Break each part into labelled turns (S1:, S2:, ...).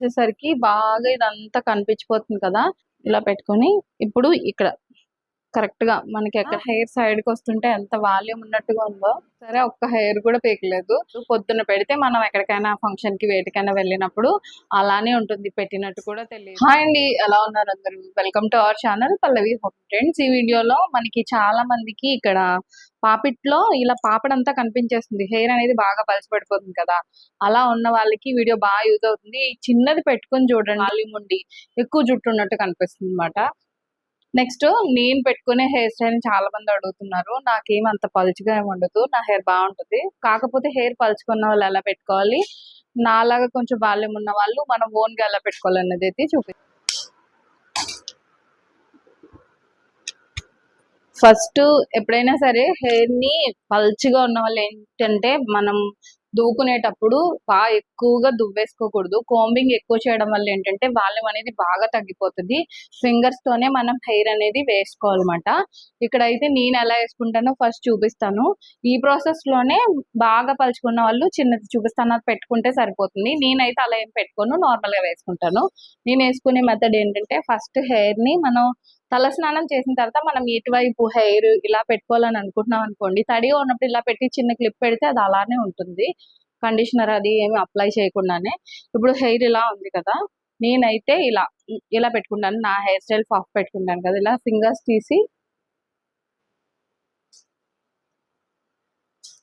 S1: వచ్చేసరికి బాగా ఇదంతా కనిపించిపోతుంది కదా. ఇలా పెట్టుకొని ఇప్పుడు ఇక్కడ కరెక్ట్గా మనకి ఎక్కడ హెయిర్ సైడ్కి వస్తుంటే ఎంత వాల్యూమ్ ఉన్నట్టుగా ఉందో సరే ఒక్క హెయిర్ కూడా పీకలేదు. పొద్దున్న పెడితే మనం ఎక్కడికైనా ఫంక్షన్కి వేటికైనా వెళ్ళినప్పుడు అలానే ఉంటుంది. పెట్టినట్టు కూడా తెలియదు. హాయ్ అండి. ఎలా ఉన్నారు అందరూ? Welcome to our channel Pallavi home friends. ఈ వీడియోలో మనకి చాలా మందికి ఇక్కడ పాపిట్లో ఇలా పాపడంతా కనిపించేస్తుంది. హెయిర్ అనేది బాగా పలిసిపడిపోతుంది కదా. అలా ఉన్న వాళ్ళకి వీడియో బాగా యూజ్ అవుతుంది. చిన్నది పెట్టుకొని చూడండి. వాల్యూమ్ ఉండి ఎక్కువ జుట్టు ఉన్నట్టు కనిపిస్తుంది అనమాట నెక్స్ట్ నేను పెట్టుకునే హెయిర్ స్టైల్ చాలా మంది అడుగుతున్నారు. నాకేం అంత పలుచుగా ఏమి ఉండదు. నా హెయిర్ బాగుంటుంది. కాకపోతే హెయిర్ పలుచుకున్న వాళ్ళు ఎలా పెట్టుకోవాలి? నాలాగా కొంచెం బాల్యం ఉన్న వాళ్ళు మనం ఓన్గా ఎలా పెట్టుకోవాలి అనేది అయితే చూపి. ఫస్ట్ ఎప్పుడైనా సరే హెయిర్ని పల్చగా ఉన్న వాళ్ళు ఏంటంటే మనం దూకునేటప్పుడు బాగా ఎక్కువగా దువ్వేసుకోకూడదు. కోంబింగ్ ఎక్కువ చేయడం వల్ల ఏంటంటే వాల్యూమ్ అనేది బాగా తగ్గిపోతుంది. ఫింగర్స్ తోనే మనం హెయిర్ అనేది వేసుకోవాలన్నమాట. ఇక్కడైతే నేను ఎలా వేసుకుంటానో ఫస్ట్ చూపిస్తాను. ఈ ప్రాసెస్లోనే బాగా పలుచుకున్న వాళ్ళు చిన్నది చూపిస్తాను. అది పెట్టుకుంటే సరిపోతుంది. నేనైతే అలా ఏం పెట్టుకోను. నార్మల్గా వేసుకుంటాను. నేను వేసుకునే మెథడ్ ఏంటంటే ఫస్ట్ హెయిర్ని మనం తలస్నానం చేసిన తర్వాత మనం ఇటువైపు హెయిర్ ఇలా పెట్టుకోవాలని అనుకుంటున్నాం అనుకోండి తడిగా ఉన్నప్పుడు ఇలా పెట్టి చిన్న క్లిప్ పెడితే అది అలానే ఉంటుంది. కండిషనర్ అది ఏమి అప్లై చేయకుండానే. ఇప్పుడు హెయిర్ ఇలా ఉంది కదా నేనైతే ఇలా ఇలా పెట్టుకుంటాను. నా హెయిర్ స్టైల్ పఫ్ పెట్టుకుంటాను కదా ఇలా ఫింగర్స్ తీసి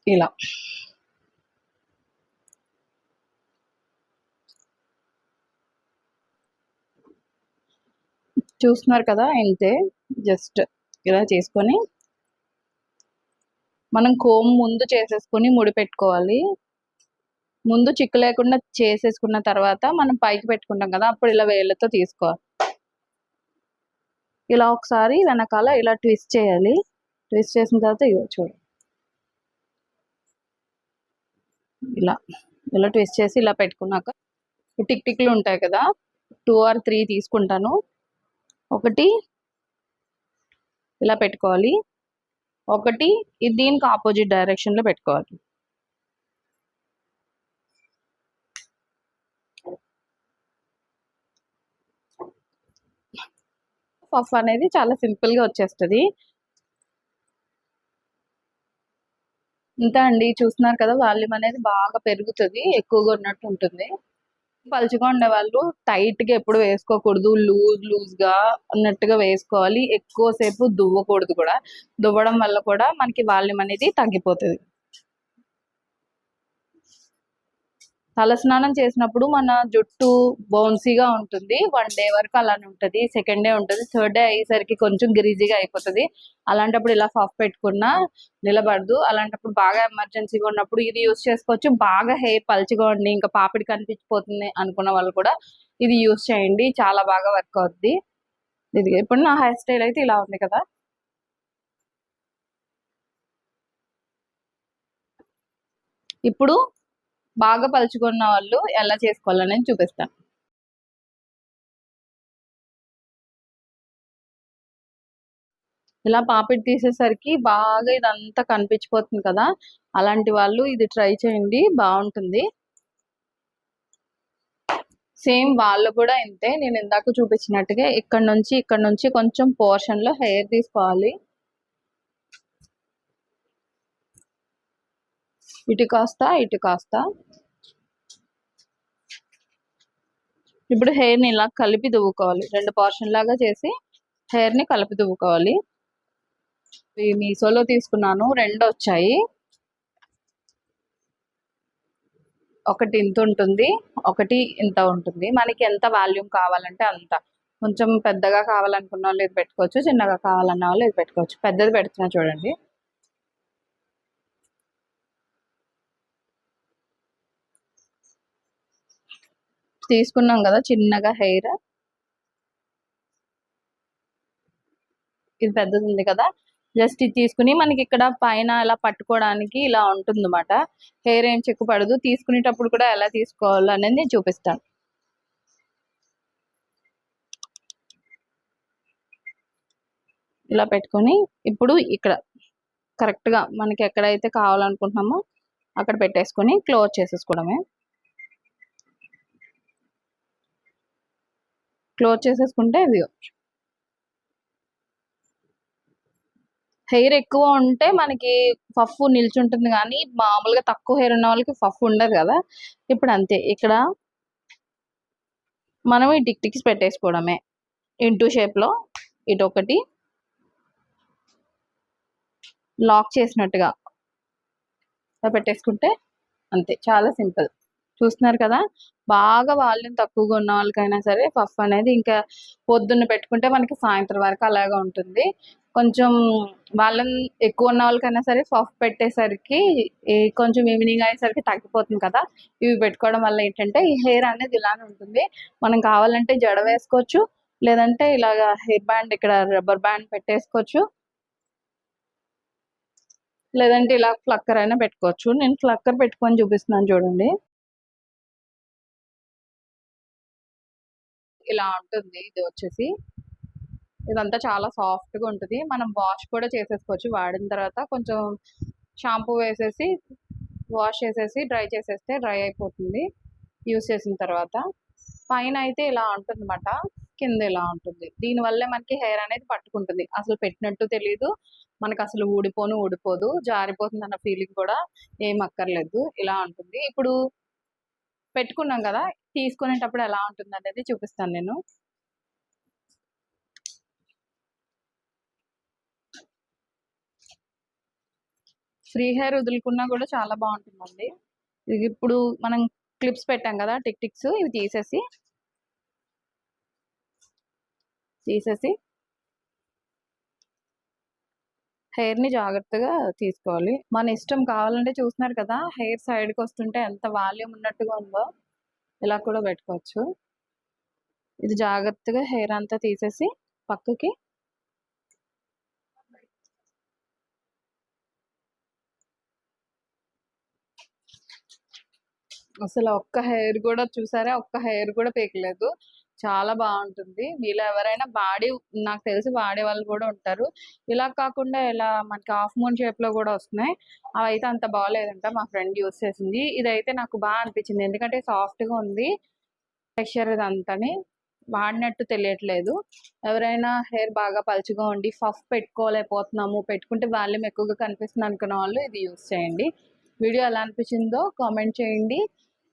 S1: ఇలా. చూస్తున్నారు కదా ఇంతే జస్ట్ ఇలా చేసుకొని మనం కోమ్ ముందు చేసేసుకొని ముడి పెట్టుకోవాలి. ముందు చిక్కు లేకుండా చేసేసుకున్న తర్వాత మనం పైకి పెట్టుకుంటాం కదా అప్పుడు ఇలా వేళ్ళతో తీసుకోవాలి. ఇలా ఒకసారి వెనకాల ఇలా ట్విస్ట్ చేయాలి. ట్విస్ట్ చేసిన తర్వాత ఇగో చూడు. ఇలా ఇలా ట్విస్ట్ చేసి ఇలా పెట్టుకున్నాక టిక్ టిక్లు ఉంటాయి కదా టూ ఆర్ త్రీ తీసుకుంటాను. ఒకటి ఇలా పెట్టుకోవాలి. ఒకటి ఇది దీనికి ఆపోజిట్ డైరెక్షన్లో పెట్టుకోవాలి. పఫ్ అనేది చాలా సింపుల్గా వచ్చేస్తుంది. ఇంత అండి చూస్తున్నారు కదా వాల్యూమ్ అనేది బాగా పెరుగుతుంది ఎక్కువగా ఉన్నట్టు ఉంటుంది. పలుచగా ఉండే వాళ్ళు టైట్గా ఎప్పుడు వేసుకోకూడదు. లూజ్ లూజ్గా అన్నట్టుగా వేసుకోవాలి. ఎక్కువసేపు దువ్వకూడదు కూడా. దువ్వడం వల్ల కూడా మనకి వాల్యూమ్ అనేది తగ్గిపోతుంది. తలస్నానం చేసినప్పుడు మన జుట్టు బౌన్సీగా ఉంటుంది. వన్ డే వరకు అలానే ఉంటుంది. సెకండ్ డే ఉంటుంది. థర్డ్ డే అయ్యేసరికి కొంచెం గ్రీజీగా అయిపోతుంది. అలాంటప్పుడు ఇలా పఫ్ పెట్టుకున్నా నిలబడదు. అలాంటప్పుడు బాగా ఎమర్జెన్సీగా ఉన్నప్పుడు ఇది యూస్ చేసుకోవచ్చు. బాగా హెయిర్ పల్చగా ఉండి ఇంకా పాపిడి కనిపించిపోతుంది అనుకున్న వాళ్ళు కూడా ఇది యూస్ చేయండి. చాలా బాగా వర్క్ అవుద్ది. ఇది ఇప్పుడు నా హెయిర్ స్టైల్ అయితే ఇలా ఉంది కదా. ఇప్పుడు బాగా పలుచుకున్న వాళ్ళు ఎలా చేసుకోవాలనేది చూపిస్తాను. ఇలా పాపిడి తీసేసరికి బాగా ఇదంతా కనిపించిపోతుంది కదా అలాంటి వాళ్ళు ఇది ట్రై చేయండి బాగుంటుంది. సేమ్ వాళ్ళు కూడా ఇంతే నేను ఇందాక చూపించినట్టుగా ఇక్కడ నుంచి ఇక్కడ నుంచి కొంచెం పోర్షన్లో హెయిర్ తీసుకోవాలి. ఇటు కాస్త ఇటు కాస్త. ఇప్పుడు హెయిర్ని ఇలా కలిపి దువ్వుకోవాలి. రెండు పోర్షన్ లాగా చేసి హెయిర్ని కలిపి దువ్వుకోవాలి. ఇవి మీషోలో తీసుకున్నాను రెండు వచ్చాయి. ఒకటి ఇంత ఉంటుంది ఒకటి ఇంత ఉంటుంది. మనకి ఎంత వాల్యూమ్ కావాలంటే అంత. కొంచెం పెద్దగా కావాలనుకున్న వాళ్ళు ఇది పెట్టుకోవచ్చు చిన్నగా కావాలన్న వాళ్ళు ఇది పెట్టుకోవచ్చు. పెద్దది పెడుతున్నా చూడండి. తీసుకున్నాం కదా చిన్నగా హెయిర్. ఇది పెద్దది ఉంది కదా. జస్ట్ ఇది తీసుకుని మనకి ఇక్కడ పైన ఇలా పట్టుకోవడానికి ఇలా ఉంటుందన్నమాట. హెయిర్ ఏం చెక్కు పడదు. తీసుకునేటప్పుడు కూడా ఎలా తీసుకోవాలి అనేది నేను చూపిస్తాను. ఇలా పెట్టుకొని ఇప్పుడు ఇక్కడ కరెక్ట్గా మనకి ఎక్కడైతే కావాలనుకుంటున్నామో అక్కడ పెట్టేసుకొని క్లోజ్ చేసేసుకోవడమే. క్లోజ్ చేసేసుకుంటే ఇదిగో హెయిర్ ఎక్కువ ఉంటే మనకి పఫ్ నిల్చుంటుంది కానీ మామూలుగా తక్కువ హెయిర్ ఉన్న వాళ్ళకి పఫ్ ఉండదు కదా. ఇప్పుడు అంతే ఇక్కడ మనం ఈ టిక్ టిక్స్ పెట్టేసుకోవడమే. ఇంటూ షేప్లో ఇటు ఒకటి లాక్ చేసినట్టుగా. పెట్టేసుకుంటే అంతే చాలా సింపుల్. చూస్తున్నారు కదా? బాగా వాల్యూమ్ తక్కువగా ఉన్న వాళ్ళకైనా సరే పఫ్ అనేది ఇంకా పొద్దున్న పెట్టుకుంటే మనకి సాయంత్రం వరకు అలాగే ఉంటుంది. కొంచెం వాళ్ళని ఎక్కువ ఉన్న వాళ్ళకైనా సరే పఫ్ పెట్టేసరికి కొంచెం ఈవినింగ్ అయ్యేసరికి తగ్గిపోతుంది కదా? ఇవి పెట్టుకోవడం వల్ల ఏంటంటే ఈ హెయిర్ అనేది ఇలానే ఉంటుంది. మనం కావాలంటే జడ వేసుకోవచ్చు లేదంటే ఇలాగా హెయిర్ బ్యాండ్ ఇక్కడ రబ్బర్ బ్యాండ్ పెట్టేసుకోవచ్చు. లేదంటే ఇలా ఫ్లక్కర్ అయినా పెట్టుకోవచ్చు. నేను ఫ్లక్కర్ పెట్టుకొని చూపిస్తున్నాను చూడండి. ఇలా ఉంటుంది. ఇది వచ్చేసి ఇదంతా చాలా సాఫ్ట్గా ఉంటుంది. మనం వాష్ కూడా చేసేసుకోవచ్చు. వాడిన తర్వాత కొంచెం షాంపూ వేసేసి వాష్ చేసేసి డ్రై చేసేస్తే డ్రై అయిపోతుంది. యూస్ చేసిన తర్వాత పైన అయితే ఇలా ఉంటుందన్నమాట. కింద ఇలా ఉంటుంది. దీనివల్లే మనకి హెయిర్ అనేది పట్టుకుంటుంది. అసలు పెట్టినట్టు తెలియదు మనకు అసలు ఊడిపోను ఊడిపోదు. జారిపోతుంది అన్న ఫీలింగ్ కూడా ఏం అక్కర్లేదు. ఇలా ఉంటుంది. ఇప్పుడు పెట్టుకున్నాం కదా తీసుకునేటప్పుడు ఎలా ఉంటుంది అనేది చూపిస్తాను నేను. ఫ్రీ హెయిర్ వదులుకున్నా కూడా చాలా బాగుంటుందండి. ఇది ఇప్పుడు మనం క్లిప్స్ పెట్టాం కదా టిక్ టిక్స్ ఇవి తీసేసి తీసేసి హెయిర్ని జాగ్రత్తగా తీసుకోవాలి. మన ఇష్టం కావాలంటే చూస్తున్నారు కదా హెయిర్ సైడ్కి వస్తుంటే ఎంత వాల్యూమ్ ఉన్నట్టుగా ఉందో ఇలా కూడా పెట్టుకోవచ్చు. ఇది జాగ్రత్తగా హెయిర్ అంతా తీసేసి పక్కకి అసలు ఒక్క హెయిర్ కూడా చూసారా? ఒక్క హెయిర్ కూడా పీకలేదు. చాలా బాగుంటుంది. మీలో ఎవరైనా వాడి నాకు తెలిసి వాడే వాళ్ళు కూడా ఉంటారు. ఇలా కాకుండా ఇలా మనకి హాఫ్ మూన్ షేప్లో కూడా వస్తున్నాయి. అవి అయితే అంత బాగాలేదంట మా ఫ్రెండ్ యూస్ చేసింది. ఇదైతే నాకు బాగా అనిపించింది. ఎందుకంటే సాఫ్ట్గా ఉంది. టెక్స్చర్ ఇదంతని వాడినట్టు తెలియట్లేదు. ఎవరైనా హెయిర్ బాగా పలుచుగా ఉండి ఫఫ్ పెట్టుకోలేకపోతున్నాము పెట్టుకుంటే వాల్యూమ్ ఎక్కువగా కనిపిస్తుంది అనుకున్న వాళ్ళు ఇది యూస్ చేయండి. వీడియో ఎలా అనిపించిందో కామెంట్ చేయండి.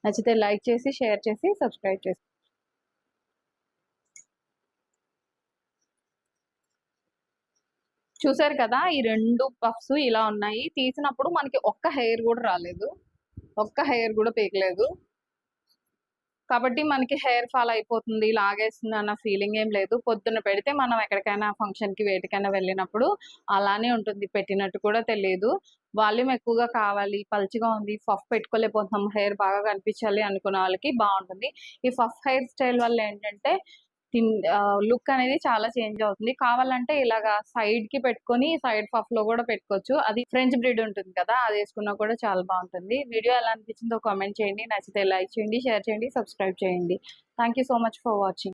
S1: నచ్చితే లైక్ చేసి షేర్ చేసి సబ్స్క్రైబ్ చేసి చూసారు కదా ఈ రెండు పఫ్స్ ఇలా ఉన్నాయి. తీసినప్పుడు మనకి ఒక్క హెయిర్ కూడా రాలేదు. ఒక్క హెయిర్ కూడా పీకలేదు. కాబట్టి మనకి హెయిర్ ఫాల్ అయిపోతుంది లాగేస్తుంది అన్న ఫీలింగ్ ఏం లేదు. పొద్దున్న పెడితే మనం ఎక్కడికైనా ఫంక్షన్కి వేటికైనా వెళ్ళినప్పుడు అలానే ఉంటుంది. పెట్టినట్టు కూడా తెలియదు వాల్యూమ్ ఎక్కువగా కావాలి పల్చిగా ఉంది ఫఫ్ పెట్టుకోలేకపోతున్నాం హెయిర్ బాగా కనిపించాలి అనుకున్న వాళ్ళకి బాగుంటుంది. ఈ ఫఫ్ హెయిర్ స్టైల్ వల్ల ఏంటంటే లుక్ అనేది చాలా చేంజ్ అవుతుంది. కావాలంటే ఇలాగా సైడ్కి పెట్టుకొని సైడ్ పఫ్లో కూడా పెట్టుకోవచ్చు. అది ఫ్రెంచ్ బ్రీడ్ ఉంటుంది కదా అది వేసుకున్నా కూడా చాలా బాగుంటుంది. వీడియో ఎలా అనిపించిందో కామెంట్ చేయండి. నచ్చితే లైక్ చేయండి షేర్ చేయండి సబ్స్క్రైబ్ చేయండి. Thank so much for watching.